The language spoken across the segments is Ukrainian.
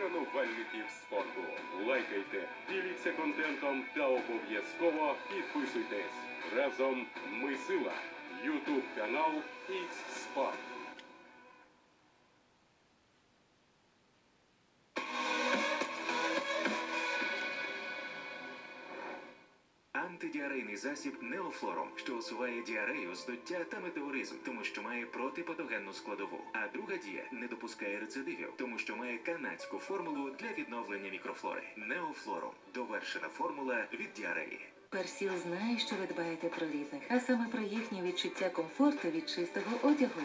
шанувальників спорту. Лайкайте, діліться контентом та обов'язково підписуйтесь. Разом ми сила. Ютуб канал X Sport. Антидіарейний засіб Неофлором, що усуває діарею, здуття та метеоризм, тому що має протипатогенну складову. А друга дія не допускає рецидивів, тому що має канадську формулу для відновлення мікрофлори. Неофлором довершена формула від діареї. Персіл знає, що ви дбаєте про рідних, а саме про їхнє відчуття комфорту від чистого одягу.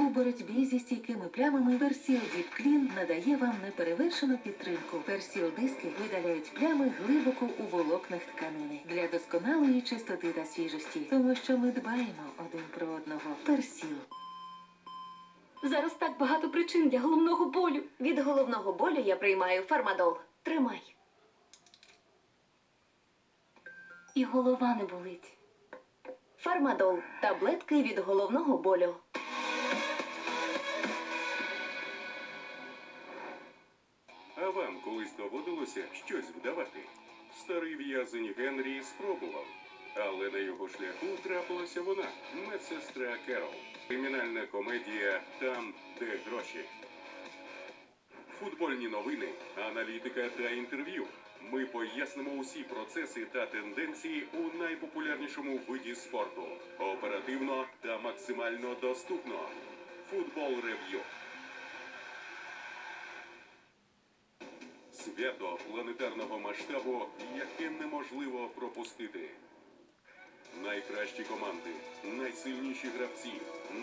У боротьбі зі стійкими плямами Персіл Діп Клін надає вам неперевершену підтримку. Персіл диски видаляють плями глибоко у волокнах тканини для досконалої чистоти та свіжості, тому що ми дбаємо один про одного. Персіл. Зараз так багато причин для головного болю. Від головного болю я приймаю фармадол. Тримай. І голова не болить. Фармадол таблетки від головного болю. Доводилося щось вдавати? Старий в'язень Генрі спробував, але на його шляху трапилася вона, медсестра Керол. Кримінальна комедія Там, де гроші. Футбольні новини, аналітика та інтерв'ю. Ми пояснимо усі процеси та тенденції у найпопулярнішому виді спорту. Оперативно та максимально доступно. Футбол рев'ю. Свято планетарного масштабу, яке неможливо пропустити. Найкращі команди, найсильніші гравці,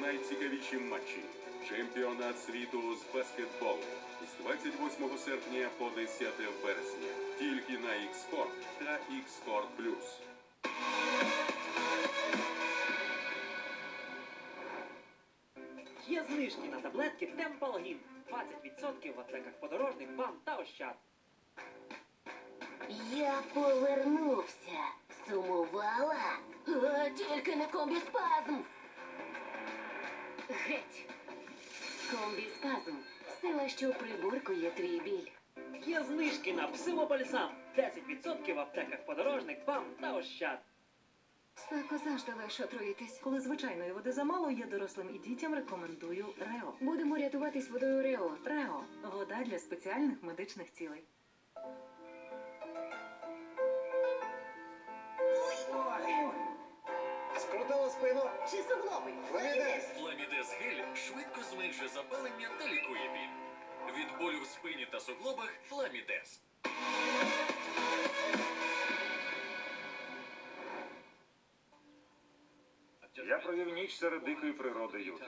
найцікавіші матчі. Чемпіонат світу з баскетболу з 28 серпня по 10 вересня. Тільки на X-Sport та X-Sport Plus. Є знижки на таблетки Темпалгін. 20% в аптеках подорожник, бам та ощад. Я повернувся. Сумувала? А, тільки не комбіспазм. Геть. Комбіспазм. Сила, що приборкує твій біль. Є знижки на псилобальзам. 10% в аптеках подорожник, бам та ощад. Спеко завжди легше отруїтись. Коли звичайної води замало, я дорослим і дітям рекомендую Рео. Будемо рятуватись водою Рео. Рео вода для спеціальних медичних цілей. Скрутила спину. Чи суглоби? Фламідес. Фламідес гель швидко зменшує запалення та лікує біль. Від болю в спині та суглобах Фламідес. Я провів ніч серед дикої природи Юти.